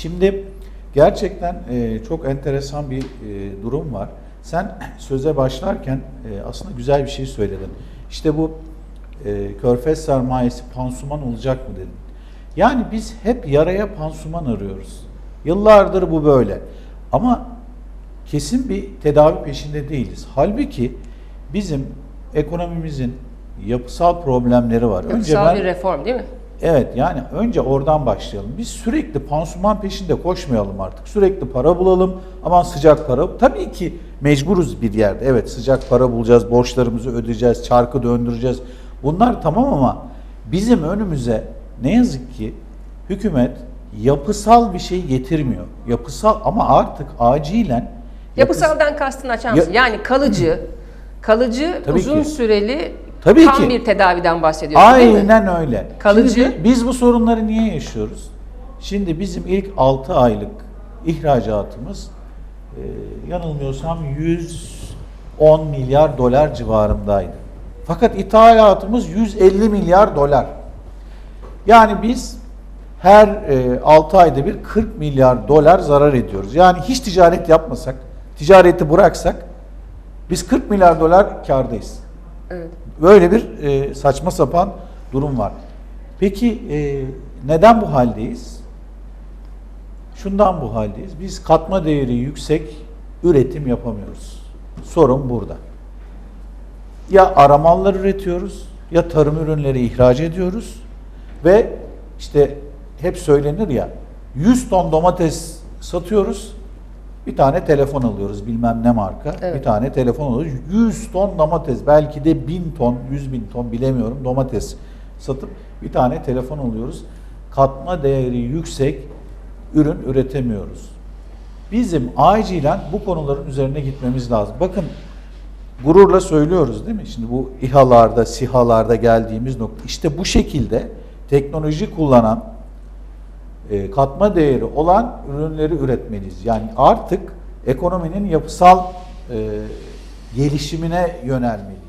Şimdi gerçekten e, çok enteresan bir e, durum var. Sen söze başlarken e, aslında güzel bir şey söyledin. İşte bu e, körfez sermayesi pansuman olacak mı dedin. Yani biz hep yaraya pansuman arıyoruz. Yıllardır bu böyle. Ama kesin bir tedavi peşinde değiliz. Halbuki bizim ekonomimizin yapısal problemleri var. Yapısal bir reform değil mi? Evet yani önce oradan başlayalım. Biz sürekli pansuman peşinde koşmayalım artık. Sürekli para bulalım. Aman sıcak para. Tabii ki mecburuz bir yerde. Evet sıcak para bulacağız, borçlarımızı ödeyeceğiz, çarkı döndüreceğiz. Bunlar tamam ama bizim önümüze ne yazık ki hükümet yapısal bir şey getirmiyor. Yapısal ama artık acilen Yapısaldan kastını açar mısın? Yani kalıcı, kalıcı Tabii uzun ki. süreli Tabii tam ki. bir tedaviden bahsediyorsun değil mi? Aynen öyle. Kalıcı. Şimdi biz bu sorunları niye yaşıyoruz? Şimdi bizim ilk 6 aylık ihracatımız e, yanılmıyorsam 110 milyar dolar civarındaydı. Fakat ithalatımız 150 milyar dolar. Yani biz her e, 6 ayda bir 40 milyar dolar zarar ediyoruz. Yani hiç ticaret yapmasak, ticareti bıraksak biz 40 milyar dolar kârdayız. Böyle bir e, saçma sapan durum var. Peki e, neden bu haldeyiz? Şundan bu haldeyiz. Biz katma değeri yüksek üretim yapamıyoruz. Sorun burada. Ya aramallar üretiyoruz ya tarım ürünleri ihraç ediyoruz ve işte hep söylenir ya 100 ton domates satıyoruz bir tane telefon alıyoruz bilmem ne marka Evet. bir tane telefon alıyoruz 100 ton domates belki de 1000 ton 100 bin ton bilemiyorum domates satıp bir tane telefon alıyoruz katma değeri yüksek ürün üretemiyoruz. Bizim acilen bu konuların üzerine gitmemiz lazım. Bakın gururla söylüyoruz değil mi? Şimdi bu İHA'larda, SİHA'larda geldiğimiz nokta. İşte bu şekilde teknoloji kullanan, e, katma değeri olan ürünleri üretmeliyiz. Yani artık ekonominin yapısal e, gelişimine yönelmeliyiz.